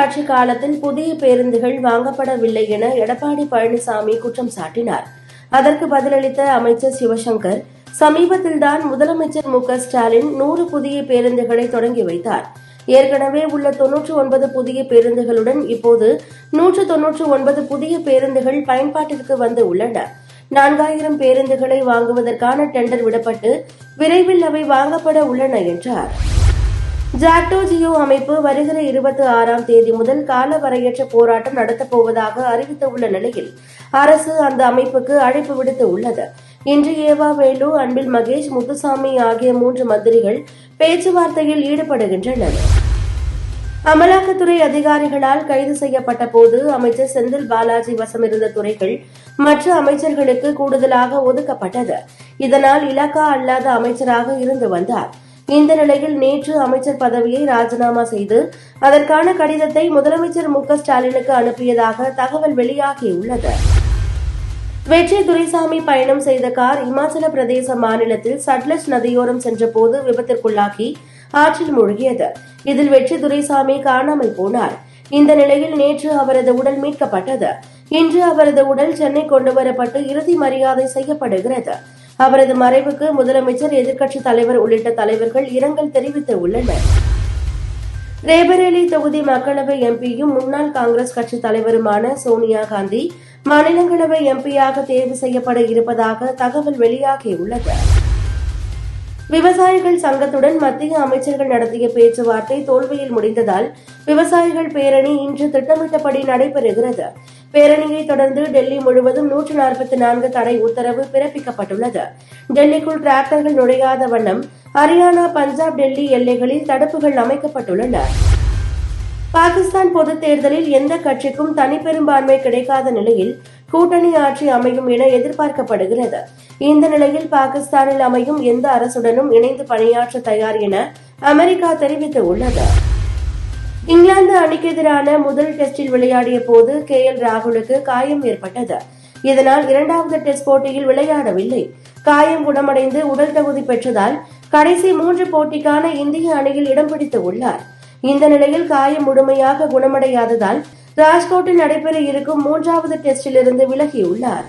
ஆட்சி காலத்தில் புதிய பேருந்துகள் வாங்கப்படவில்லை என எடப்பாடி பழனிசாமி குற்றம் சாட்டினார். அதற்கு பதிலளித்த அமைச்சர் சிவசங்கர் சமீபத்தில்தான் முதலமைச்சர் மு க ஸ்டாலின் நூறு புதிய பேருந்துகளை தொடங்கி வைத்தார். ஏற்கனவே உள்ள தொன்னூற்று ஒன்பது புதிய பேருந்துகளுடன் இப்போது நூற்று தொன்னூற்று ஒன்பது புதிய பேருந்துகள் பயன்பாட்டிற்கு வந்து உள்ளன. நான்காயிரம் பேருந்துகளை வாங்குவதற்கான டெண்டர் விடப்பட்டு விரைவில் அவை வாங்கப்பட உள்ளன என்றார். ஜாக்டோ ஜியோ அமைப்பு வருகிற இருபத்தி ஆறாம் தேதி முதல் காலவரையற்ற போராட்டம் நடத்தப்போவதாக அறிவித்துள்ள நிலையில் அரசு அந்த அமைப்புக்கு அழைப்பு விடுத்து உள்ளது இன்று ஏவா வேலு அன்பில் மகேஷ் முத்துசாமி ஆகிய மூன்று மந்திரிகள் பேச்சுவார்த்தையில் ஈடுபடுகின்றனர். அமலாக்கத்துறை அதிகாரிகளால் கைது செய்யப்பட்ட போது அமைச்சர் செந்தில் பாலாஜி வசமிருந்த துறைகள் மற்ற அமைச்சர்களுக்கு கூடுதலாக ஒதுக்கப்பட்டது. இதனால் இலாக்கா அல்லாத அமைச்சராக இருந்து வந்தார். இந்த நிலையில் நேற்று அமைச்சர் பதவியை ராஜினாமா செய்து அதற்கான கடிதத்தை முதலமைச்சர் மு க ஸ்டாலினுக்கு அனுப்பியதாக தகவல் வெளியாகியுள்ளது. வெற்றி துரைசாமி பயணம் செய்த கார் இமாச்சல பிரதேச மாநிலத்தில் சட்லஜ் நதியோரம் சென்றபோது விபத்திற்குள்ளாகி ஆற்றில் மூழ்கியது. இதில் வெற்றி துரைசாமி காணாமல் போனார். இந்த நிலையில் நேற்று அவரது உடல் மீட்கப்பட்டது. இன்று அவரது உடல் சென்னை கொண்டுவரப்பட்டு இறுதி மரியாதை செய்யப்படுகிறது. அவரது மறைவுக்கு முதலமைச்சர் எதிர்க்கட்சித் தலைவர் உள்ளிட்ட தலைவர்கள் இரங்கல் தெரிவித்து உள்ளனர் ரேபரேலி தொகுதி மக்களவை எம்பியும் முன்னாள் காங்கிரஸ் கட்சி தலைவருமான சோனியா காந்தி மாநிலங்களவை எம்பியாக தேர்வு செய்யப்பட இருப்பதாக தகவல் வெளியாகியுள்ளது. விவசாயிகள் சங்கத்துடன் மத்திய அமைச்சர்கள் நடத்திய பேச்சுவார்த்தை தோல்வியில் முடிந்ததால் விவசாயிகள் பேரணி இன்று திட்டமிட்டபடி நடைபெறுகிறது. பேரணியை தொடர்ந்து டெல்லி முழுவதும் நூற்று நாற்பத்தி நான்கு தடை உத்தரவு பிறப்பிக்கப்பட்டுள்ளது. டெல்லிக்குள் டிராக்டர்கள் நுழையாத வண்ணம் ஹரியானா பஞ்சாப் டெல்லி எல்லைகளில் தடுப்புகள் அமைக்கப்பட்டுள்ளன. பாகிஸ்தான் பொதுத் தேர்தலில் எந்த கட்சிக்கும் தனிப்பெரும்பான்மை கிடைக்காத நிலையில் கூட்டணி ஆட்சி அமையும் என எதிர்பார்க்கப்படுகிறது. இந்த நிலையில் பாகிஸ்தானில் அமையும் எந்த அரசுடனும் இணைந்து பணியாற்ற தயார் என அமெரிக்கா தெரிவித்துள்ளது. இங்கிலாந்து அணிக்கு எதிரான முதல் டெஸ்டில் விளையாடிய போது கே எல் ராகுலுக்கு காயம் ஏற்பட்டது. இதனால் இரண்டாவது டெஸ்ட் போட்டியில் விளையாடவில்லை. காயம் குணமடைந்து உடல் தகுதி பெற்றதால் கடைசி மூன்று போட்டிக்கான இந்திய அணியில் இடம் பிடித்து உள்ளார். இந்த நிலையில் காயம் முழுமையாக குணமடையாததால் ராஜ்கோட்டில் நடைபெற இருக்கும் மூன்றாவது டெஸ்டிலிருந்து விலகியுள்ளார்.